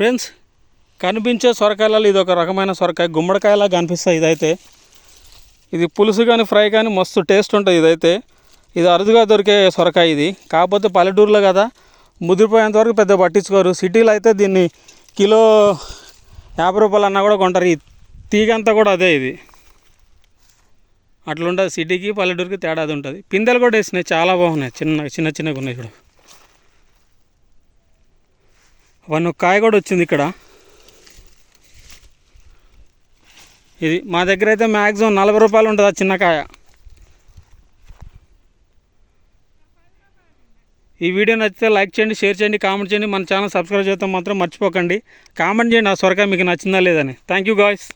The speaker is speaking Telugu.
ఫ్రెండ్స్ కనిపించే సొరకాయలలో ఇది ఒక రకమైన సొరకాయ. గుమ్మడికాయలా కనిపిస్తుంది ఇదైతే. ఇది పులుసు కానీ ఫ్రై కానీ మస్తు టేస్ట్ ఉంటుంది ఇదైతే. ఇది అరుదుగా దొరికే సొరకాయ ఇది. కాకపోతే పల్లెటూరులో కదా ముదిరిపోయేంత వరకు పెద్ద పట్టించుకోరు. సిటీలో అయితే దీన్ని కిలో యాభై రూపాయలు అన్నా కూడా కొంటారు. ఈ తీగ అంతా కూడా అదే ఇది. అట్లుంటుంది. సిటీకి పల్లెటూరుకి తేడా అది ఉంటుంది. పిందెలు కూడా వేసినాయి. చాలా బాగున్నాయి. చిన్న చిన్న చిన్నగా ఉన్నాయి ఇక్కడ వన్ కాయ కూడా వచ్చింది ఇక్కడ. ఇది మా దగ్గర అయితే మ్యాక్సిమం నలభై రూపాయలు ఉంటుంది ఆ చిన్న కాయ. ఈ వీడియో నచ్చితే లైక్ చేయండి షేర్ చేయండి కామెంట్ చేయండి. మన ఛానల్ సబ్స్క్రైబ్ చేస్తాం మాత్రం మర్చిపోకండి. కామెంట్ చేయండి ఆ సొరకాయ మీకు నచ్చిందా లేదని థ్యాంక్ యూ గాయస్